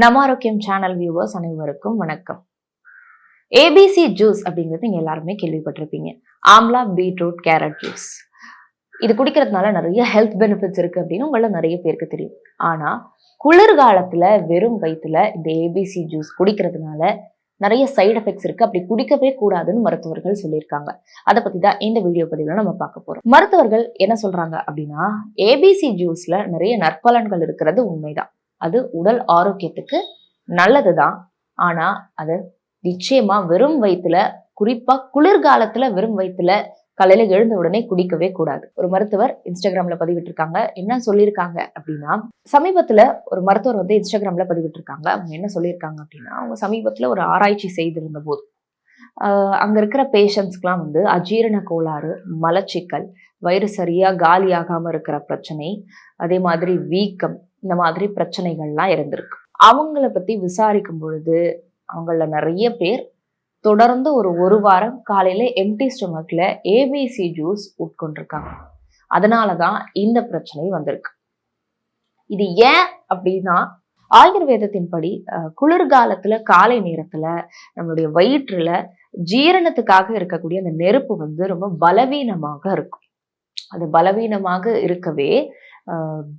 நம்ம ஆரோக்கியம் channel viewers அனைவருக்கும் வணக்கம். ஏபிசி ஜூஸ் அப்படிங்கிறது நீங்க எல்லாருமே கேள்விப்பட்டிருப்பீங்க. ஆம்லா பீட்ரூட் கேரட் ஜூஸ் இது குடிக்கிறதுனால நிறைய ஹெல்த் பெனிஃபிட்ஸ் இருக்கு அப்படின்னு உங்களை நிறைய பேருக்கு தெரியும். ஆனா குளிர்காலத்துல வெறும் வயிற்றுல இந்த ஏபிசி ஜூஸ் குடிக்கிறதுனால நிறைய சைடு எஃபெக்ட்ஸ் இருக்கு. அப்படி குடிக்கவே கூடாதுன்னு மருத்துவர்கள் சொல்லியிருக்காங்க. அதை பத்தி தான் இந்த வீடியோ பதிவில் நம்ம பார்க்க போறோம். மருத்துவர்கள் என்ன சொல்றாங்க அப்படின்னா ஏபிசி ஜூஸ்ல நிறைய நற்பலன்கள் இருக்கிறது உண்மைதான். அது உடல் ஆரோக்கியத்துக்கு நல்லது தான் ஆனால் அது நிச்சயமா வெறும் வயிற்றுல குறிப்பா குளிர்காலத்துல வெறும் வயிற்றுல காலையில எழுந்த உடனே குடிக்கவே கூடாது. ஒரு மருத்துவர் இன்ஸ்டாகிராம்ல பதிவிட்டிருக்காங்க. என்ன சொல்லியிருக்காங்க அப்படின்னா சமீபத்துல ஒரு மருத்துவர் வந்து இன்ஸ்டாகிராம்ல பதிவிட்டிருக்காங்க. அவங்க என்ன சொல்லியிருக்காங்க அப்படின்னா அவங்க சமீபத்துல ஒரு ஆராய்ச்சி செய்திருந்த போது அங்க இருக்கிற பேஷண்ட்ஸ்க்குலாம் வந்து அஜீரண கோளாறு மலச்சிக்கல் வயிறு சரியா காலி ஆகாம இருக்கிற பிரச்சனை அதே மாதிரி வீக்கம் இந்த மாதிரி பிரச்சனைகள்லாம் இருந்திருக்கு. அவங்கள பத்தி விசாரிக்கும் பொழுது அவங்கள நிறைய பேர் தொடர்ந்து ஒரு ஒரு வாரம் காலையில எம்டி ஸ்டொமக்ல ஏபிசி ஜூஸ் உட்கொண்டிருக்காங்க. அதனாலதான் இந்த பிரச்சனை வந்திருக்கு. இது ஏன் அப்படின்னா ஆயுர்வேதத்தின்படி அஹ், குளிர்காலத்துல காலை நேரத்துல நம்மளுடைய வயிற்றுல ஜீரணத்துக்காக இருக்கக்கூடிய அந்த நெருப்பு வந்து ரொம்ப பலவீனமாக இருக்கும். அது பலவீனமாக இருக்கவே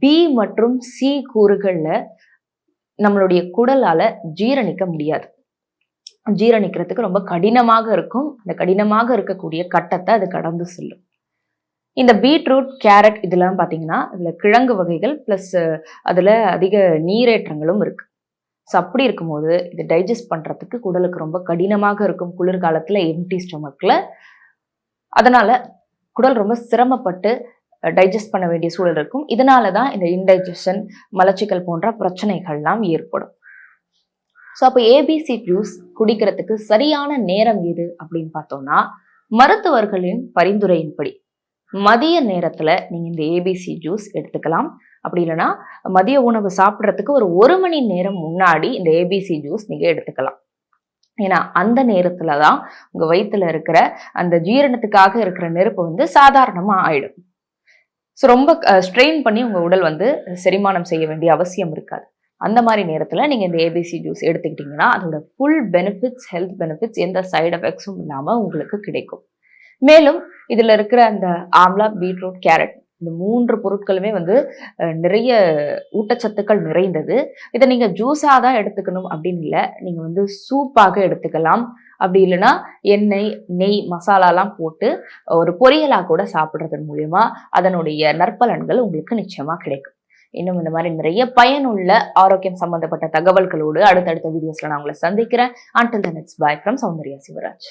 பி மற்றும் சி கூறுகளில் நம்மளுடைய குடலால் ஜீரணிக்க முடியாது. ஜீரணிக்கிறதுக்கு ரொம்ப கடினமாக இருக்கும். அந்த கடினமாக இருக்கக்கூடிய கட்டத்தை அது கடந்து செல்லும். இந்த பீட்ரூட் கேரட் இதெல்லாம் பார்த்தீங்கன்னா அதில் கிழங்கு வகைகள் ப்ளஸ் அதில் அதிக நீரேற்றங்களும் இருக்குது ஸோ அப்படி இருக்கும்போது இது டைஜஸ்ட் பண்ணுறதுக்கு குடலுக்கு ரொம்ப கடினமாக இருக்கும். குளிர்காலத்தில் எம்டி ஸ்டொமக்கில் அதனால் குடல் ரொம்ப சிரமப்பட்டு டைஜஸ்ட் பண்ண வேண்டிய சூழல் இருக்கும். இதனால தான் இந்த இன்டைஜஷன் மலச்சிக்கல் போன்ற பிரச்சனைகள்லாம் ஏற்படும். ஸோ அப்போ ஏபிசி ஜூஸ் குடிக்கிறதுக்கு சரியான நேரம் எது அப்படின்னு பார்த்தோம்னா மருத்துவர்களின் பரிந்துரையின்படி. மதிய நேரத்துல நீங்க இந்த ஏபிசி ஜூஸ் எடுத்துக்கலாம். அப்படி இல்லைன்னா மதிய உணவு சாப்பிட்றதுக்கு ஒரு ஒரு மணி நேரம் முன்னாடி இந்த ஏபிசி ஜூஸ் நீங்க எடுத்துக்கலாம். ஏன்னா அந்த நேரத்துல தான் உங்க வயிற்றுல இருக்கிற அந்த ஜீரணத்துக்காக இருக்கிற நெருப்பு வந்து சாதாரணமா ஆயிடும். ஸோ ரொம்ப ஸ்ட்ரெயின் பண்ணி உங்கள் உடல் வந்து செரிமானம் செய்ய வேண்டிய அவசியம் இருக்காது. அந்த மாதிரி நேரத்தில் நீங்கள் இந்த ஏபிசி ஜூஸ் எடுத்துக்கிட்டிங்கன்னா அதோட ஃபுல் பெனிஃபிட்ஸ் ஹெல்த் பெனிஃபிட்ஸ் எந்த சைடு எஃபெக்ட்ஸும் இல்லாமல் உங்களுக்கு கிடைக்கும். மேலும் இதில் இருக்கிற அந்த ஆம்லா பீட்ரூட் கேரட் இந்த மூன்று பொருட்களுமே வந்து நிறைய ஊட்டச்சத்துக்கள் நிறைந்தது. இதை நீங்கள் ஜூஸாக தான் எடுத்துக்கணும் அப்படின்னு இல்லை நீங்கள் வந்து சூப்பாக எடுத்துக்கலாம். அப்படி இல்லைன்னா எண்ணெய் நெய் மசாலாலாம் போட்டு ஒரு பொரியலாக கூட சாப்பிட்றதன் மூலயமா அதனுடைய நற்பலன்கள் உங்களுக்கு நிச்சயமாக கிடைக்கும். இன்னும் இந்த மாதிரி நிறைய பயனுள்ள ஆரோக்கியம் சம்பந்தப்பட்ட தகவல்களோடு அடுத்தடுத்த வீடியோஸ்ல நான் உங்களை சந்திக்கிறேன். Until the it's bye from Soundarya Sivaraj.